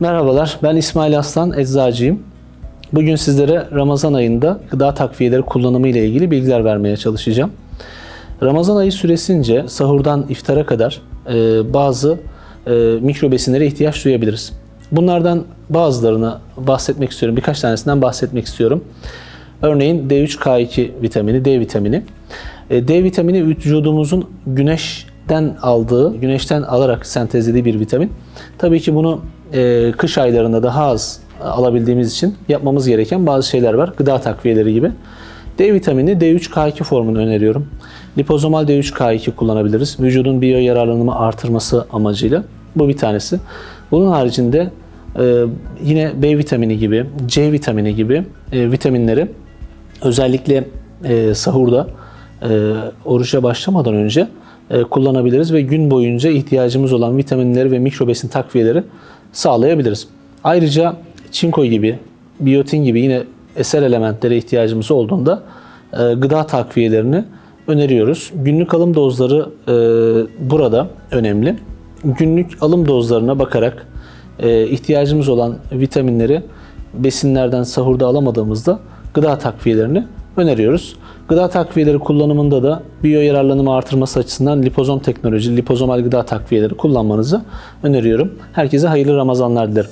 Merhabalar, ben İsmail Aslan, eczacıyım. Bugün sizlere Ramazan ayında gıda takviyeleri kullanımı ile ilgili bilgiler vermeye çalışacağım. Ramazan ayı süresince sahurdan iftara kadar e, bazı e, mikro ihtiyaç duyabiliriz. Bunlardan bazılarını bahsetmek istiyorum, birkaç tanesinden bahsetmek istiyorum. Örneğin D3K2 vitamini, D vitamini. E, D vitamini vücudumuzun güneşten aldığı, güneşten alarak sentezlediği bir vitamin. Tabii ki bunu e, kış aylarında daha az alabildiğimiz için yapmamız gereken bazı şeyler var. Gıda takviyeleri gibi. D vitamini D3K2 formunu öneriyorum. Lipozomal D3K2 kullanabiliriz. Vücudun biyo yararlanımı artırması amacıyla. Bu bir tanesi. Bunun haricinde e, yine B vitamini gibi, C vitamini gibi e, vitaminleri özellikle e, sahurda e, oruca başlamadan önce e, kullanabiliriz ve gün boyunca ihtiyacımız olan vitaminleri ve mikrobesin takviyeleri sağlayabiliriz. Ayrıca çinko gibi, biyotin gibi yine eser elementlere ihtiyacımız olduğunda e, gıda takviyelerini öneriyoruz. Günlük alım dozları e, burada önemli. Günlük alım dozlarına bakarak e, ihtiyacımız olan vitaminleri besinlerden sahurda alamadığımızda gıda takviyelerini öneriyoruz. Gıda takviyeleri kullanımında da biyo yararlanımı artırması açısından lipozom teknoloji, lipozomal gıda takviyeleri kullanmanızı öneriyorum. Herkese hayırlı Ramazanlar dilerim.